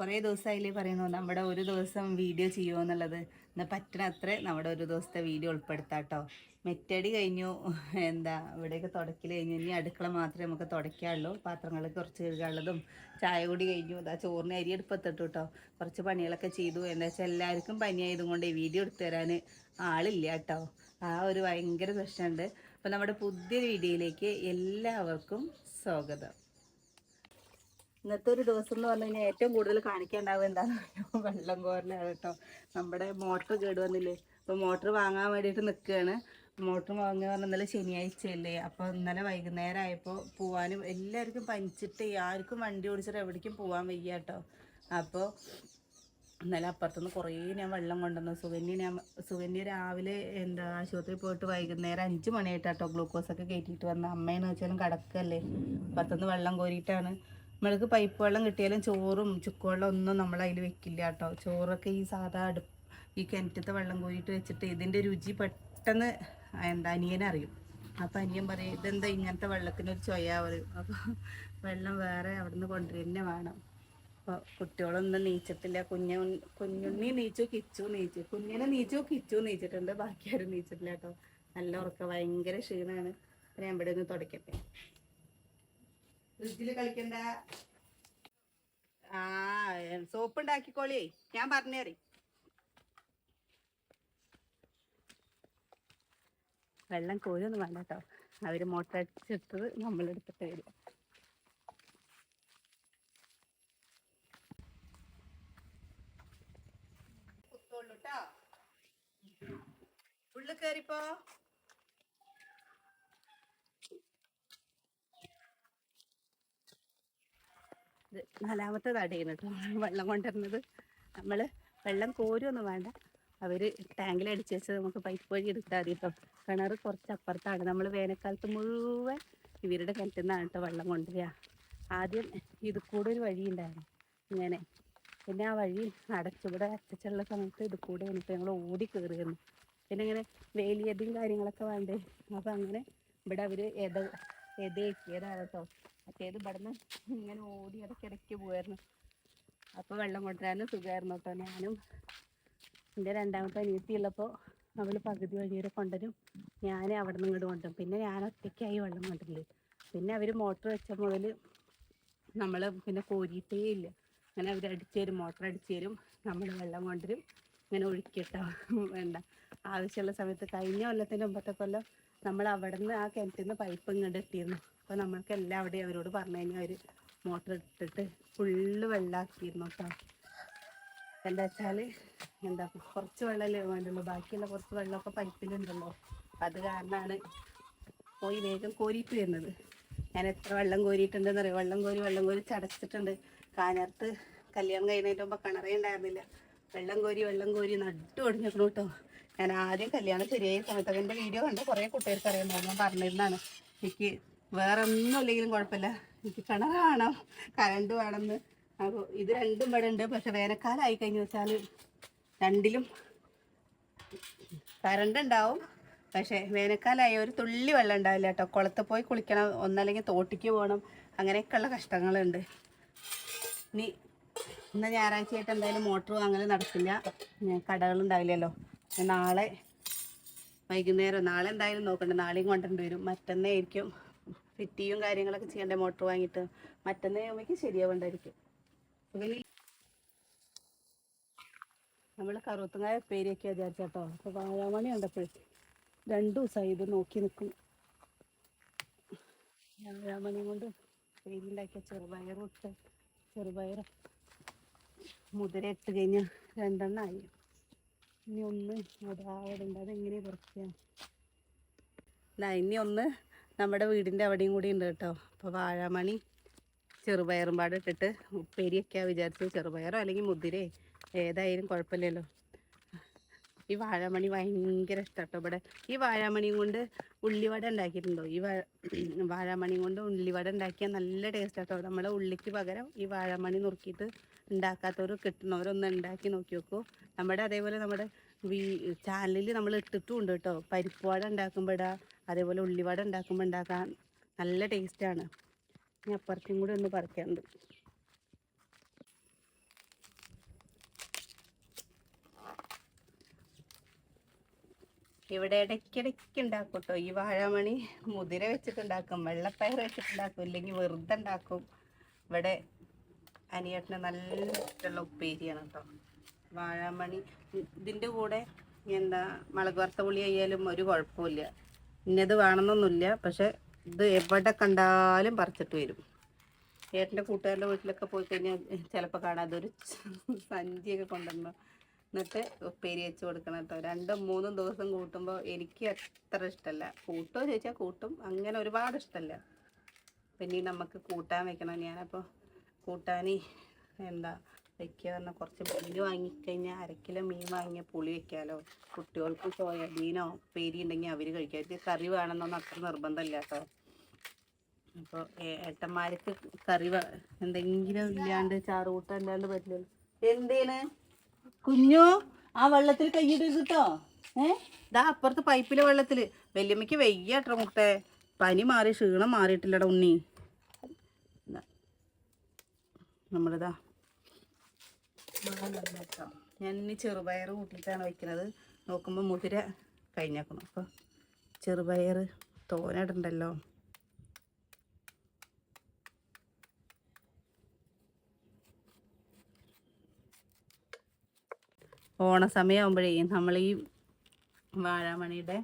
കുറേ ദിവസമായില്ലേ പറയുന്നു നമ്മുടെ ഒരു ദിവസം വീഡിയോ ചെയ്യുമോ എന്നുള്ളത്. ഇന്ന് പറ്റണ അത്ര നമ്മുടെ ഒരു ദിവസത്തെ വീഡിയോ ഉൾപ്പെടുത്താം കേട്ടോ മെറ്റടി കഴിഞ്ഞു. എന്താ ഇവിടെയൊക്കെ തുടക്കൽ കഴിഞ്ഞു. ഇനി അടുക്കള മാത്രമേ നമുക്ക് തുടക്കാള്ളൂ പാത്രങ്ങൾ കുറച്ച് കഴുകാനുള്ളതും ചായ കൂടി കഴിഞ്ഞു. അതാ ചോറിന് അരി എടുപ്പത്തിട്ടു കേട്ടോ കുറച്ച് പണികളൊക്കെ ചെയ്തു. എന്താ വെച്ചാൽ എല്ലാവർക്കും ഈ വീഡിയോ എടുത്തു തരാൻ ആളില്ല കേട്ടോ ആ ഒരു ഭയങ്കര പ്രശ്നമുണ്ട്. അപ്പോൾ നമ്മുടെ പുതിയൊരു വീഡിയോയിലേക്ക് എല്ലാവർക്കും സ്വാഗതം. ഇന്നത്തെ ഒരു ദിവസം എന്ന് പറഞ്ഞു കഴിഞ്ഞാൽ ഏറ്റവും കൂടുതൽ കാണിക്കാണ്ടാവുക എന്താണെന്ന് വെള്ളം കോരലാണ് കേട്ടോ. നമ്മുടെ മോട്ടർ കേട് വന്നില്ലേ? അപ്പോൾ മോട്ടർ വാങ്ങാൻ വേണ്ടിയിട്ട് നിൽക്കുകയാണ് മോട്ടർ വാങ്ങുക പറഞ്ഞാൽ ഇന്നലെ ശനിയാഴ്ചയല്ലേ? അപ്പോൾ ഇന്നലെ വൈകുന്നേരം ആയപ്പോൾ പോവാനും എല്ലാവർക്കും പനിച്ചിട്ട് ആർക്കും വണ്ടി ഓടിച്ചിട്ട് എവിടേക്കും പോകാൻ വയ്യ കേട്ടോ. അപ്പോൾ ഇന്നലെ അപ്പുറത്തുനിന്ന് കുറേ ഞാൻ വെള്ളം കൊണ്ടുവന്നു. സുഗന്യ ഞാൻ സുഗന്യ രാവിലെ എന്താ ആശുപത്രിയിൽ പോയിട്ട് വൈകുന്നേരം അഞ്ച് മണിയായിട്ടാട്ടോ ഗ്ലൂക്കോസൊക്കെ കയറ്റിയിട്ട് വന്ന. അമ്മയെന്ന് വെച്ചാലും കിടക്കല്ലേ? അപ്പുറത്തുനിന്ന് വെള്ളം കോരിയിട്ടാണ്. നമ്മൾക്ക് പൈപ്പ് വെള്ളം കിട്ടിയാലും ചോറും ചുക്കുവെള്ളം ഒന്നും നമ്മൾ അതിൽ വെക്കില്ല കേട്ടോ. ചോറൊക്കെ ഈ സാധാ അടുപ്പ് ഈ കിണറ്റത്തെ വെള്ളം കോരിയിട്ട് വെച്ചിട്ട് ഇതിന്റെ രുചി പെട്ടെന്ന് എന്താ അനിയനറിയും അപ്പം അനിയൻ പറയും ഇതെന്താ ഇങ്ങനത്തെ വെള്ളത്തിനൊരു ചൊയ്യാ പറയും. അപ്പോൾ വെള്ളം വേറെ അവിടുന്ന് കൊണ്ടുവരുന്നേ വേണം. അപ്പോൾ കുട്ടികളൊന്നും നീച്ചിട്ടില്ല. കുഞ്ഞു കുഞ്ഞുണ്ണി നീച്ചു കിച്ചു നീച്ചു. കുഞ്ഞിനെ നീച്ചു കിച്ചു നീച്ചിട്ടുണ്ട്. ബാക്കി ആരും നീച്ചിട്ടില്ല കേട്ടോ. നല്ല ഉറക്കം. ഭയങ്കര ക്ഷീണമാണ് ഞാൻ ഇവിടെ നിന്ന് തുടക്കട്ടെ. ഫ്രിഡ്ജിൽ കളിക്കണ്ട. ആ സോപ്പ് ഉണ്ടാക്കിക്കോളിയേ ഞാൻ പറഞ്ഞേറി വെള്ളം കോരൊന്നും വേണ്ട കേട്ടോ. അവർ മോട്ടർ അടിച്ചെടുത്തത് നമ്മളെടുത്തിട്ട് വരും. കുത്തോളൂ ട്ടോ. ഉള്ളിൽ കയറിപ്പോ ഇത് നാലാമത്തെ തടയാണ് കേട്ടോ. വെള്ളം കൊണ്ടുവരുന്നത്. നമ്മൾ വെള്ളം കോരുമൊന്നും വേണ്ട. അവർ ടാങ്കിൽ അടിച്ചു വെച്ച് നമുക്ക് പൈപ്പ് വഴി എടുത്താൽ മതി കേട്ടോ. കിണർ കുറച്ച് അപ്പുറത്താണ്. നമ്മൾ വേനൽക്കാലത്ത് മുഴുവൻ ഇവരുടെ കിണറ്റിൽ നിന്നാണ് കേട്ടോ വെള്ളം കൊണ്ടുവരിക. ആദ്യം ഇത് കൂടെ ഒരു വഴി ഉണ്ടായിരുന്നു. ഇങ്ങനെ. പിന്നെ ആ വഴി അടച്ചുകൂടെ അച്ചച്ചുള്ള സമയത്ത് ഇത് കൂടെ വന്നിട്ട് ഞങ്ങൾ ഓടി കയറിയിരുന്നു പിന്നെ ഇങ്ങനെ വേലിയതും കാര്യങ്ങളൊക്കെ വേണ്ടേ? അപ്പം അങ്ങനെ ഇവിടെ അവർ എത എതേക്കിയതാണ് കേട്ടോ. മറ്റേത് ഇവിടുന്ന് ഇങ്ങനെ ഓടി ഇടയ്ക്കിടയ്ക്ക് പോയായിരുന്നു അപ്പോൾ വെള്ളം കൊണ്ടുവരാനും സുഖമായിരുന്നു കേട്ടോ ഞാനും. എന്റെ രണ്ടാമത്തെ അനിയത്തി ഉള്ളപ്പോ അവൾ പകുതി വഴി വരെ കൊണ്ടുവരും. ഞാൻ അവിടെ നിന്ന് ഇങ്ങോട്ട് കൊണ്ടുവരും. പിന്നെ ഞാൻ ഒറ്റയ്ക്കായി വെള്ളം കൊണ്ടില്ല പിന്നെ അവർ മോട്ടർ വെച്ച മുതൽ നമ്മൾ പിന്നെ കോരിയിട്ടേ ഇല്ല. അങ്ങനെ അവർ അടിച്ചു തരും മോട്ടർ അടിച്ചു തരും. നമ്മൾ വെള്ളം കൊണ്ടുവരും. ഇങ്ങനെ ഒഴുക്കിട്ടോ വേണ്ട. ആവശ്യമുള്ള സമയത്ത് കഴിഞ്ഞ കൊല്ലത്തിന്റെ മുമ്പത്തെ കൊല്ലം നമ്മൾ അവിടെ നിന്ന് ആ കിണറ്റിൽ നിന്ന് പൈപ്പ് ഇങ്ങോട്ട് ഇട്ടിരുന്നു അപ്പോൾ നമ്മൾക്ക് അവിടെ അവരോട് പറഞ്ഞു കഴിഞ്ഞാൽ അവർ മോട്ടർ ഇട്ടിട്ട് ഫുള്ള് വെള്ളമാക്കിയിരുന്നു കേട്ടോ എന്താ വെച്ചാൽ എന്താ കുറച്ച് വെള്ളമല്ലേ വേണ്ടുള്ളൂ. ബാക്കിയുള്ള കുറച്ച് വെള്ളമൊക്കെ പൈപ്പിലുണ്ടല്ലോ. അത് കാരണമാണ് പോയി വേഗം കോരിയിട്ട് വരുന്നത്. ഞാൻ എത്ര വെള്ളം കോരിയിട്ടുണ്ടെന്ന് അറിയാം വെള്ളം കോരി വെള്ളം കോരി ചടച്ചിട്ടുണ്ട്. കാഞ്ഞർത്ത് കല്യാണം കഴിഞ്ഞതിന്റെ മുമ്പ് കിണറേ ഉണ്ടായിരുന്നില്ല. വെള്ളം കോരി വെള്ളം കോരി നട്ടു ഒടിഞ്ഞിരുന്നു കേട്ടോ ഞാൻ ആദ്യം കല്യാണം ശരിയായ സമയത്ത് എന്റെ വീഡിയോ കണ്ട് കുറേ കുട്ടികൾക്ക് അറിയാൻ ഞാൻ പറഞ്ഞിരുന്നതാണ്. എനിക്ക് വേറെ ഒന്നും ഇല്ലെങ്കിലും കുഴപ്പമില്ല. എനിക്ക് കിണർ വേണം കറണ്ട് വേണമെന്ന്. അപ്പോൾ ഇത് രണ്ടും ഇവിടെ ഉണ്ട്. പക്ഷെ വേനൽക്കാലം ആയി കഴിഞ്ഞു വെച്ചാൽ രണ്ടിലും കറണ്ട് ഉണ്ടാവും. പക്ഷേ വേനൽക്കാലമായ ഒരു തുള്ളി വെള്ളം ഉണ്ടാവില്ല കേട്ടോ. കുളത്ത് പോയി കുളിക്കണം ഒന്നല്ലെങ്കിൽ തോട്ടിക്ക് പോകണം. അങ്ങനെയൊക്കെയുള്ള കഷ്ടങ്ങളുണ്ട്. ഇനി ഇന്ന് ഞായറാഴ്ചയായിട്ട് എന്തായാലും മോട്ടർ വാങ്ങൽ നടക്കില്ല. കടകളുണ്ടാവില്ലല്ലോ നാളെ വൈകുന്നേരം നാളെ എന്തായാലും നോക്കണ്ട. നാളെയും കൊണ്ടുവരേണ്ടി വരും. മറ്റന്നേ ആയിരിക്കും ഫിറ്റിയും കാര്യങ്ങളൊക്കെ ചെയ്യണ്ടേ? മോട്ടർ വാങ്ങിയിട്ട്. മറ്റന്നേ ആകുമ്പോഴേക്കും ശരിയാവേണ്ടായിരിക്കും. പിന്നെ നമ്മൾ കറുത്തുങ്ങായ പേരിയൊക്കെ വിചാരിച്ചാട്ടോ. അപ്പോൾ വാഴാമണി കണ്ടപ്പോഴേ രണ്ടു ദിവസമായി ഇത് നോക്കി നിൽക്കും വാഴാമണി കൊണ്ട് പേരുണ്ടാക്കിയ ചെറുപയർ ഇട്ട് ചെറുപയർ മുതിര ഇട്ട് കഴിഞ്ഞാൽ രണ്ടെണ്ണമായി ഇനി ഒന്ന് അതാവതുണ്ട് അതെങ്ങനെ കുറയ്ക്കുക ദാ ഇനി ഒന്ന് നമ്മുടെ വീടിന്റെ അവിടെയും കൂടി ഉണ്ട് കേട്ടോ. അപ്പോൾ വാഴമണി ചെറുപയറും പാട് ഇട്ടിട്ട് ഉപ്പേരിയൊക്കെയാ വിചാരിച്ചത് ചെറുപയറോ അല്ലെങ്കിൽ മുതിരേ ഏതായാലും കുഴപ്പമില്ലല്ലോ. ഈ വാഴമണി ഭയങ്കര ഇഷ്ടട്ടോ ഇവിടെ. ഈ വാഴമണിയും കൊണ്ട് ഉള്ളിവട ഉണ്ടാക്കിയിട്ടുണ്ടോ? ഈ വാഴ വാഴമണിയും കൊണ്ട് ഉള്ളിവട ഉണ്ടാക്കിയാൽ നല്ല ടേസ്റ്റ് ആട്ടോ. നമ്മളെ ഉള്ളിക്ക് പകരം ഈ വാഴമണി നുറുക്കിയിട്ട് ഉണ്ടാക്കാത്തവർ കിട്ടുന്നവരൊന്ന് ഉണ്ടാക്കി നോക്കി നോക്കൂ. നമ്മുടെ അതേപോലെ നമ്മുടെ വീ ചാനലിൽ നമ്മൾ ഇട്ടിട്ടും ഉണ്ട് കേട്ടോ. പരിപ്പുവാട ഉണ്ടാക്കുമ്പോഴാണ് അതേപോലെ ഉള്ളിവട ഉണ്ടാക്കുമ്പോൾ ഉണ്ടാക്കാൻ നല്ല ടേസ്റ്റാണ് ഇനി അപ്പുറത്തും കൂടി ഒന്ന് പറിക്കാറുണ്ട് ഇവിടെ ഇടയ്ക്കിടയ്ക്ക് ഉണ്ടാക്കും കേട്ടോ ഈ വാഴമണി മുതിര വെച്ചിട്ടുണ്ടാക്കും വെള്ളപ്പയർ വെച്ചിട്ടുണ്ടാക്കും ഇല്ലെങ്കിൽ വെറുതെ ഉണ്ടാക്കും. ഇവിടെ അനിയേട്ടന് നല്ല ഇഷ്ടമുള്ള ഉപ്പേരിയാണ് കേട്ടോ വാഴമണി ഇതിന്റെ കൂടെ എന്താ മുളക് വറുത്ത പുളി ആയാലും ഒരു കുഴപ്പമില്ല ഇന്നത് വേണമെന്നൊന്നുമില്ല. പക്ഷെ ഇത് എവിടെ കണ്ടാലും പറിച്ചിട്ട് വരും. ഏട്ടന്റെ കൂട്ടുകാരുടെ വീട്ടിലൊക്കെ പോയി കഴിഞ്ഞാൽ ചിലപ്പോൾ കാണാതെ ഒരു സഞ്ചിയൊക്കെ കൊണ്ടുവന്നു എന്നിട്ട് ഉപ്പേരി വെച്ച് കൊടുക്കണം കേട്ടോ. രണ്ടും മൂന്നും ദിവസം കൂട്ടുമ്പോൾ എനിക്ക് അത്ര ഇഷ്ടമല്ല. കൂട്ടോ ചോദിച്ചാൽ കൂട്ടും. അങ്ങനെ ഒരുപാട് ഇഷ്ടമല്ല. പിന്നെ നമുക്ക് കൂട്ടാൻ വെക്കണം. ഞാനപ്പോൾ കൂട്ടാൻ എന്താ വെക്കുക പറഞ്ഞാൽ കുറച്ച് മീൻ വാങ്ങിക്കഴിഞ്ഞാൽ അര കിലോ മീൻ വാങ്ങിയ പുളി വെക്കാലോ. കുട്ടികൾക്ക് സോയാബീനോ പേരി ഉണ്ടെങ്കിൽ അവർ കഴിക്കാം. ഇത് കറി വേണമെന്നൊന്നും അത്ര നിർബന്ധമില്ല കേട്ടോ അപ്പോൾ ഏട്ടന്മാർക്ക് കറി എന്തെങ്കിലും ഇല്ലാണ്ട് ചാറുകൂട്ടം അല്ലാണ്ട് പറ്റില്ല എന്തേന് കുഞ്ഞു ആ വെള്ളത്തിൽ കൈയിടരുത് കേട്ടോ ഏഹ് ഇതാ അപ്പുറത്ത് പൈപ്പിലെ വെള്ളത്തിൽ വല്യമ്മയ്ക്ക് വെയ്യാട്ടോ മുട്ടേ. പനി മാറി ക്ഷീണം മാറിയിട്ടില്ലടാ ഉണ്ണി. ദാ. ഞാൻ ഇനി ചെറുപയർ കൂട്ടിയിട്ടാണ് വെക്കുന്നത് നോക്കുമ്പോൾ മുതിര കഴിഞ്ഞേക്കണം. അപ്പോൾ ചെറുപയർ തോനടുണ്ടല്ലോ. ഓണസമയമാകുമ്പോഴേ നമ്മൾ ഈ വാഴാമണിയുടെ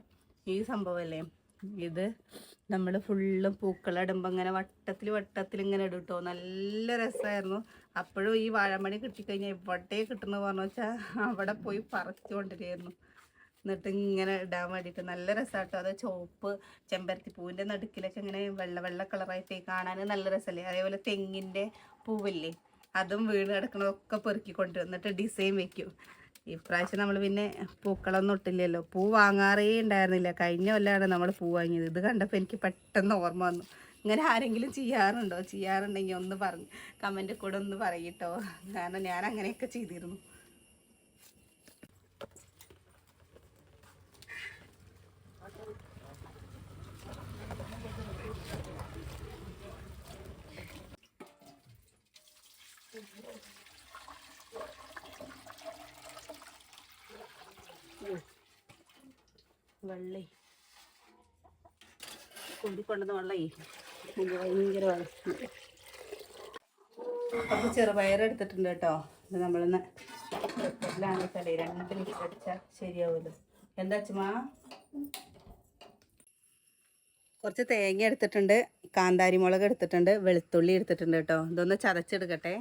ഈ സംഭവമല്ലേ ഇത് നമ്മൾ ഫുള്ള് പൂക്കളടുമ്പോൾ ഇങ്ങനെ വട്ടത്തിൽ വട്ടത്തിൽ ഇങ്ങനെ ഇടും കേട്ടോ നല്ല രസമായിരുന്നു അപ്പോഴും ഈ വാഴമണി കിട്ടിക്കഴിഞ്ഞാൽ എവിടെ കിട്ടുന്നു പറഞ്ഞു വെച്ചാൽ അവിടെ പോയി പറിച്ചുകൊണ്ടിരിക്കുന്നു എന്നിട്ട് ഇങ്ങനെ ഇടാൻ വേണ്ടിയിട്ട് നല്ല രസമാട്ടോ അത് ചുവപ്പ് ചെമ്പരത്തി പൂവിന്റെ നടുക്കിലൊക്കെ ഇങ്ങനെ വെള്ള വെള്ള കളറായിട്ട് കാണാൻ നല്ല രസമല്ലേ അതേപോലെ തെങ്ങിന്റെ പൂവില്ലേ? അതും വീണ് കിടക്കണതൊക്കെ പെറുക്കി വന്നിട്ട് ഡിസൈൻ വെക്കും. ഇപ്രാവശ്യം നമ്മൾ പിന്നെ പൂക്കളൊന്നും ഇട്ടില്ലല്ലോ. പൂ വാങ്ങാറേ ഉണ്ടായിരുന്നില്ല. കഴിഞ്ഞ കൊല്ലാണ് നമ്മൾ പൂ വാങ്ങിയത്. ഇത് കണ്ടപ്പോൾ എനിക്ക് പെട്ടെന്ന് ഓർമ്മ വന്നു. ഇങ്ങനെ ആരെങ്കിലും ചെയ്യാറുണ്ടോ? ചെയ്യാറുണ്ടെങ്കിൽ ഒന്ന് പറഞ്ഞ് കമന്റിൽ കൂടെ ഒന്ന് പറയട്ടോ. കാരണം ഞാൻ അങ്ങനെയൊക്കെ ചെയ്തിരുന്നു. വെള്ളേ. കൊണ്ടിക്കൊണ്ടുവന്ന വെള്ളേ. ഭയങ്കര അപ്പോൾ ചെറുപയർ എടുത്തിട്ടുണ്ട് കേട്ടോ. ഇത് നമ്മളിന്ന് കുക്കറിലാണ് വെച്ചാലേ രണ്ട് മിനിറ്റ് അടിച്ചാൽ ശരിയാവുമല്ലോ. എന്താ അച്ഛമാ കുറച്ച് തേങ്ങ എടുത്തിട്ടുണ്ട്. കാന്താരി മുളക് എടുത്തിട്ടുണ്ട്. വെളുത്തുള്ളി എടുത്തിട്ടുണ്ട് കേട്ടോ. ഇതൊന്ന് ചതച്ചെടുക്കട്ടെ.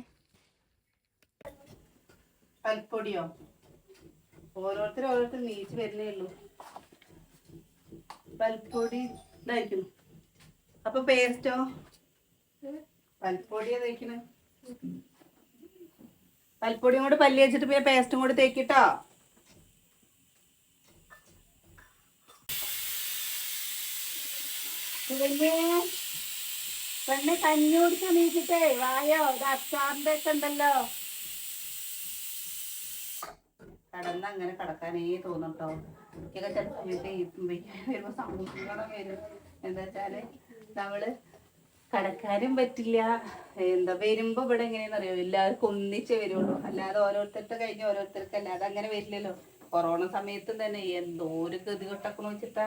പൽപ്പൊടിയോ ഓരോരുത്തരും ഓരോരുത്തർ നീച്ച് വരുന്നേ ഉള്ളൂ. പൽപ്പൊടി ഇതായിരിക്കുന്നു അപ്പൊ പേസ്റ്റോ പൽപ്പൊടിയാ തേക്കണേ പൽപ്പൊടിയും കൂടെ പല്ലി വെച്ചിട്ട് പിന്നെ പേസ്റ്റും കൂടെ തേക്കിട്ടോ? പെണ്ണ് കഞ്ഞി കുടിച്ച് നീക്കിട്ടേ വായോ ഇത് അച്ചാറിന്റെ ഒക്കെ ഉണ്ടല്ലോ. കടന്ന് അങ്ങനെ കടക്കാനേ തോന്നും കേട്ടോ എനിക്കൊക്കെ ചില സമയത്ത് ഈ വരുമ്പോ സമുദ്രം വരും. എന്താ വെച്ചാൽ നമ്മൾ കടക്കാരും പറ്റില്ല. എന്താ വരുമ്പോ ഇവിടെ എങ്ങനെയാന്ന് അറിയോ? എല്ലാവർക്കും ഒന്നിച്ചേ വരുള്ളൂ. അല്ലാതെ ഓരോരുത്തരുടെ കഴിഞ്ഞ് ഓരോരുത്തർക്ക് അല്ലാതെ അങ്ങനെ വരില്ലല്ലോ. കൊറോണ സമയത്തും തന്നെ എന്തോ ഒരു ഗതി കെട്ടക്കണ വെച്ചിട്ടാ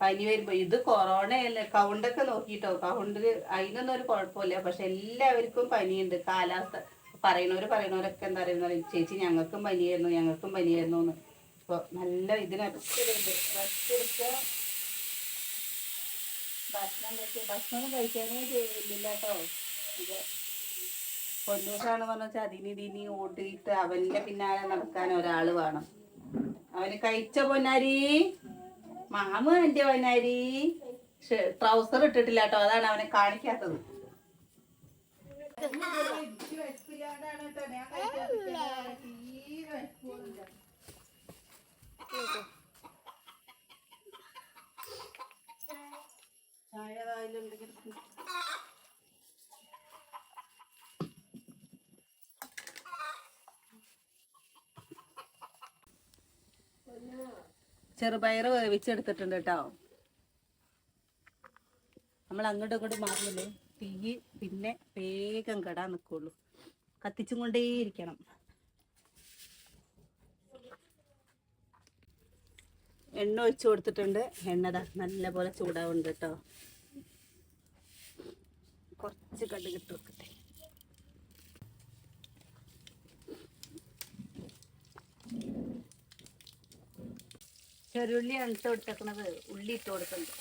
പനി വരുമ്പോ. ഇത് കൊറോണയല്ലേ. കൗണ്ടൊക്കെ നോക്കിട്ടോ. കൗണ്ടിൽ അതിനൊന്നും ഒരു കുഴപ്പമില്ല. പക്ഷെ എല്ലാവർക്കും പനിയുണ്ട്. കാലാവസ്ഥ. പറയണവര് പറയണവരൊക്കെ എന്താ പറയുന്നത്? ചേച്ചി ഞങ്ങൾക്കും പനിയായിരുന്നു. ഞങ്ങൾക്കും പനിയായിരുന്നു എന്ന് അപ്പൊ നല്ല ഇതിന് റെസ്റ്റ് എടുക്കുക ഭക്ഷണം കഴിക്കുക ഭക്ഷണം കഴിക്കാനേ ചെയ്യില്ല കേട്ടോ ഇത് പൊന്നൂസാണ് പറഞ്ഞ വെച്ചാൽ അതിന് ഇതിന് ഓടിയിട്ട് അവന്റെ പിന്നാലെ നടക്കാൻ ഒരാൾ വേണം. അവന് കഴിച്ച പൊന്നാരി മാമ എന്റെ പൊന്നാരി ട്രൗസർ ഇട്ടിട്ടില്ല കേട്ടോ അതാണ് അവനെ കാണിക്കാത്തത്. ചായ വായിലുണ്ടെങ്കിൽ ചെറുപയർ വേവിച്ചെടുത്തിട്ടുണ്ട് കേട്ടോ. നമ്മൾ അങ്ങോട്ടും ഇങ്ങോട്ടും മാറില്ലേ? തീ പിന്നെ വേഗം കെടാൻ നിൽക്കുള്ളൂ കത്തിച്ചും കൊണ്ടേയിരിക്കണം എണ്ണ ഒഴിച്ചു കൊടുത്തിട്ടുണ്ട്. എണ്ണ നല്ല പോലെ ചൂടാവുന്നുണ്ട് കേട്ടോ. കുറച്ച് കടുക് ഇട്ട് വെക്കട്ടെ ചെറുള്ളിയാണ് ഇട്ട് കൊടുത്തേക്കണത്. ഉള്ളി ഇട്ട് കൊടുക്കുന്നുണ്ട്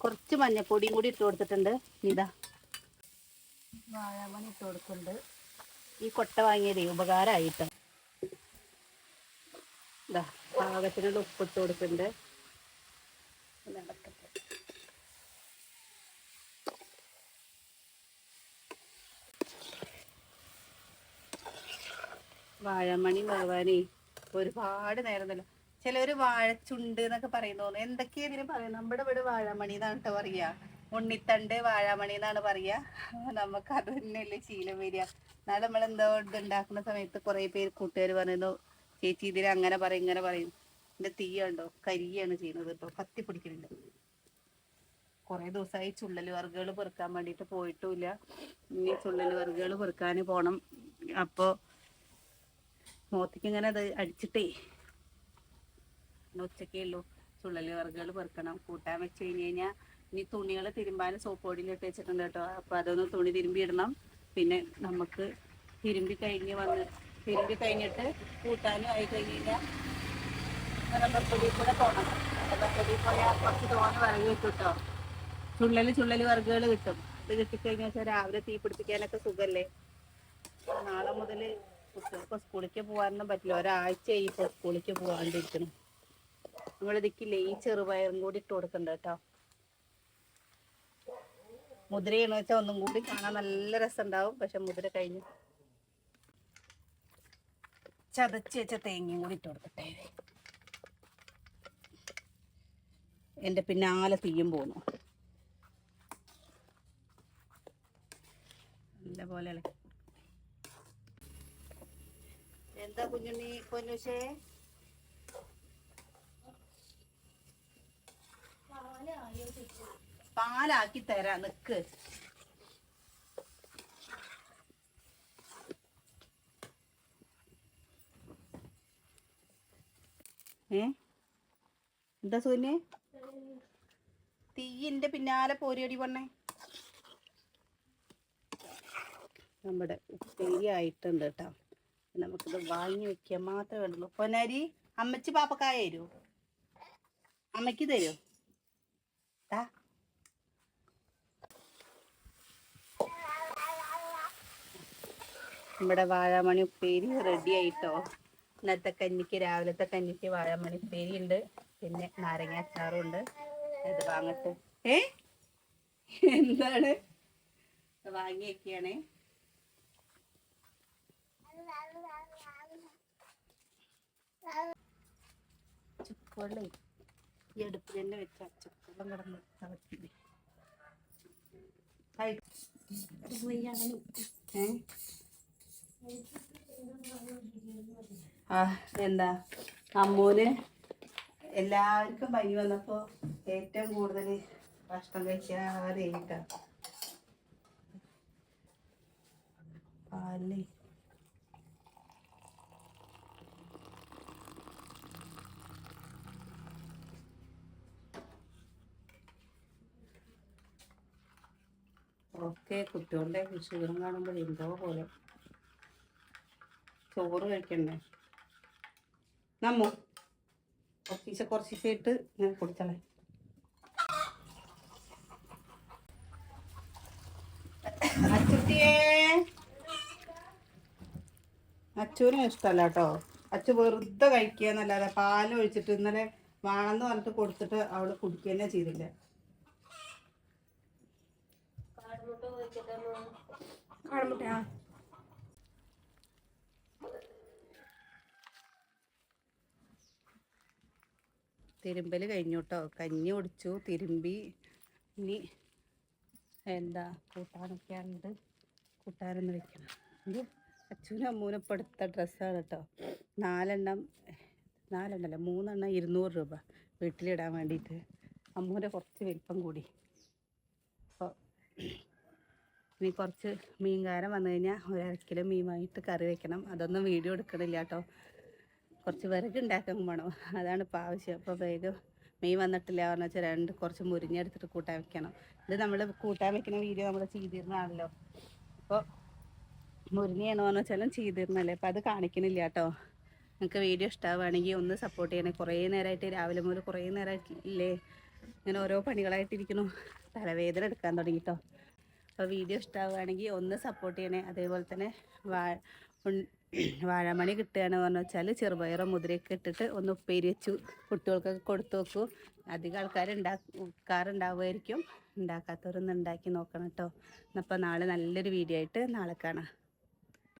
കുറച്ച് മഞ്ഞപ്പൊടിയും കൂടി ഇട്ട് കൊടുത്തിട്ടുണ്ട്. ഇതാ. വാഴമണി ഇട്ട് കൊടുക്കുന്നുണ്ട്. ഈ കൊട്ട വാങ്ങിയതേ ഉപകാരമായിട്ടോ. ഇതാ പാകത്തിനുള്ള ഉപ്പിട്ട് കൊടുക്കുന്നുണ്ട്. വാഴമണി വേവാനേ ഒരുപാട് നേരം തന്നെ ചിലവര് വാഴച്ചുണ്ട് എന്നൊക്കെ പറയുന്നു എന്തൊക്കെയാ ഇതിന് പറയുന്നത്? നമ്മുടെ ഇവിടെ വാഴമണി എന്നാണ് കേട്ടോ പറയാ. ഉണ്ണിത്തണ്ട് വാഴമണി എന്നാണ് പറയാ. നമുക്ക് അത് തന്നെയല്ലേ ശീലം വരിക. എന്നാലും നമ്മൾ എന്തോ ഇത് ഉണ്ടാക്കുന്ന സമയത്ത് കുറെ പേര് കൂട്ടുകാർ പറയുന്നു ചേച്ചി ഇതിലെ അങ്ങനെ പറയും ഇങ്ങനെ പറയും. എന്റെ തീ കരിയാണ് ചെയ്യുന്നത് കേട്ടോ. കത്തി പിടിക്കുന്നുണ്ട്. കൊറേ ദിവസമായി ചുള്ളൽ വർഗുകൾ പെറുക്കാൻ വേണ്ടിയിട്ട് പോയിട്ടുമില്ല. ഇനി ചുള്ളൽ വർഗുകൾ പെറുക്കാൻ പോണം. അപ്പോ മോത്തിക്ക് ഇങ്ങനെ അത് അടിച്ചിട്ടേ ഉച്ചക്കേ ഉള്ളൂ. ചുള്ളൽ വർഗുകൾ പെറുക്കണം. കൂട്ടാൻ വെച്ച് കഴിഞ്ഞ് കഴിഞ്ഞാൽ ഇനി തുണികൾ തിരുമ്പാൻ സോപ്പ് പൊടിയിൽ ഇട്ട് വെച്ചിട്ടുണ്ട് കേട്ടോ. അപ്പൊ അതൊന്ന് തുണി തിരുമ്പി ഇടണം പിന്നെ നമുക്ക് തിരുമ്പി കഴിഞ്ഞ് വന്ന് തിരുമ്പി കഴിഞ്ഞിട്ട് കൂട്ടാനും ആയി കഴിഞ്ഞ് കഴിഞ്ഞാൽ റബ്ബർപ്പൊടി കൂടെ പോകണം. റബ്ബർപ്പൊടി പോയാൽ കുറച്ച് തോനെ വിറക് കിട്ടും കേട്ടോ ചുള്ളൽ ചുള്ളൽ വർഗുകൾ കിട്ടും. ഇത് കിട്ടിക്കഴിഞ്ഞാൽ വെച്ചാൽ രാവിലെ തീ പിടിപ്പിക്കാനൊക്കെ സുഖല്ലേ? നാളെ മുതൽ കുട്ടികൾക്ക് സ്കൂളിലേക്ക് പോകാനൊന്നും പറ്റില്ല. ഒരാഴ്ച ഇപ്പോൾ സ്കൂളിലേക്ക് പോകാണ്ടിരിക്കണം നമ്മളിതിക്കില്ലേ ഈ ചെറുപയറും കൂടി ഇട്ട് കൊടുക്കണ്ട കേട്ടോ. മുദ്രയാണെന്ന് വെച്ചാൽ ഒന്നും കൂടി കാണാൻ നല്ല രസം ഉണ്ടാവും പക്ഷെ മുദ്ര കഴിഞ്ഞു ചതച്ച് വെച്ച തേങ്ങയും കൂടി ഇട്ട് കൊടുക്കട്ടെ എന്റെ പിന്നാലെ തീയും പോന്നു. നല്ല പോലെ. എന്താ കുഞ്ഞുണ്ണി പൊന്നുഷേ പാലാക്കി തരാ നിക്ക്. ഏ? എന്താ സൂന്യെ തീയിന്റെ പിന്നാലെ പോരിയടി പൊണ്ണേ നമ്മുടെ ഉപ്പേരി ആയിട്ടുണ്ട് കേട്ടോ നമുക്കിത് വാങ്ങി വെക്കാൻ മാത്രമേ വേണ്ടുള്ളൂ പൊന്നാരി അമ്മച്ചി പാപ്പക്കായ തരൂ? അമ്മയ്ക്ക് തരൂ? താ നമ്മുടെ വാഴമണി ഉപ്പേരി റെഡി ആയിട്ടോ? ഇന്നത്തെ കഞ്ഞിക്ക് രാവിലത്തെ കഞ്ഞിക്ക് വാഴമണി ഉപ്പേരി ഉണ്ട്. പിന്നെ നാരങ്ങ അച്ചാറും ഉണ്ട്. ഇത് വാങ്ങട്ടെ. ഏ? എന്താണ്? വാങ്ങി ചുക്കോളേ. ചുക്കുവെള്ളം ഈ അടുപ്പിൽ തന്നെ വെച്ച ചുക്കുവെള്ളം കിടന്ന് കഴി- ഏ? എന്താ? അമ്മൂന് എല്ലാവർക്കും പനി വന്നപ്പോ ഏറ്റവും കൂടുതൽ ഭക്ഷണം കഴിക്കാതെ കേട്ടോ പാൽ. ഒക്കെ കുട്ടികളുടെ ഷുഗറും കാണുമ്പോൾ എന്തോ പോലെ. ചോറ് കഴിക്കണ്ടേ? നമ്മു. കുറച്ച് കുറച്ചീശ ഇട്ട് ഇങ്ങനെ കുടിച്ചളേ. അച്ചുട്ടിയേ. അച്ചൂനും ഇഷ്ടമല്ല കേട്ടോ. അച്ചു വെറുതെ കഴിക്കുക എന്നല്ലാതെ പാൽ ഒഴിച്ചിട്ട് ഇന്നലെ വേണമെന്ന് പറഞ്ഞിട്ട് കൊടുത്തിട്ട് അവൾ കുടിക്കുക തന്നെ ചെയ്തില്ല തിരുമ്പൽ കഴിഞ്ഞു കേട്ടോ കഞ്ഞി ഒടിച്ചു തിരുമ്പി. ഇനി എന്താ കൂട്ടാനൊക്കെ ഉണ്ട് കൂട്ടാനൊന്ന് വെക്കണം. ഇത് അച്ഛനും അമ്മൂനും ഇപ്പം എടുത്ത ഡ്രസ്സാണ് കേട്ടോ. നാലെണ്ണം നാലെണ്ണല്ല മൂന്നെണ്ണം ഇരുന്നൂറ് രൂപ വീട്ടിലിടാൻ വേണ്ടിയിട്ട്. അമ്മൂന്റെ കുറച്ച് വലിപ്പം കൂടി. അപ്പോൾ ഇനി കുറച്ച് മീൻകാരം വന്നു കഴിഞ്ഞാൽ ഒരു അരക്കിലോ മീൻ വാങ്ങിയിട്ട് കറി വെക്കണം. അതൊന്നും വീഡിയോ എടുക്കണില്ല കേട്ടോ. കുറച്ച് വിറക് ഉണ്ടാക്കാൻ വേണം അതാണ് ഇപ്പോൾ ആവശ്യം. അപ്പോൾ വേഗം മീൻ വന്നിട്ടില്ല എന്ന് വെച്ചാൽ രണ്ട് കുറച്ച് മുരിഞ്ഞെടുത്തിട്ട് കൂട്ടാൻ വെക്കണം. ഇത് നമ്മൾ കൂട്ടാൻ വെക്കുന്ന വീഡിയോ നമ്മൾ ചെയ്തിരുന്നാണല്ലോ അപ്പോൾ മുരിഞ്ഞാണോ എന്ന് വെച്ചാലും ചെയ്തിരുന്നല്ലേ അപ്പോൾ അത് കാണിക്കണില്ല കേട്ടോ. നിങ്ങൾക്ക് വീഡിയോ ഇഷ്ടമാവുകയാണെങ്കിൽ ഒന്ന് സപ്പോർട്ട് ചെയ്യണേ. കുറേ നേരമായിട്ട് രാവിലെ മുതൽ കുറേ നേരമായിട്ടില്ലേ ഇങ്ങനെ ഓരോ പണികളായിട്ടിരിക്കുന്നു തലവേദന എടുക്കാൻ തുടങ്ങി കേട്ടോ അപ്പോൾ വീഡിയോ ഇഷ്ടമാവുകയാണെങ്കിൽ ഒന്ന് സപ്പോർട്ട് ചെയ്യണേ. അതേപോലെ തന്നെ വാ വാഴമണി കിട്ടുകയാണ് പറഞ്ഞു വെച്ചാൽ ചെറുപയറോ മുതിരയൊക്കെ ഇട്ടിട്ട് ഒന്ന് ഉപ്പേരി വെച്ചു. കുട്ടികൾക്കൊക്കെ കൊടുത്തു നോക്കൂ അധികം ആൾക്കാർ ഉണ്ടാക്കാറുണ്ടാവുമായിരിക്കും ഉണ്ടാക്കാത്തവരൊന്ന് ഉണ്ടാക്കി നോക്കണം കേട്ടോ. അപ്പോൾ നാളെ നല്ലൊരു വീഡിയോ ആയിട്ട് നാളെ കാണാം.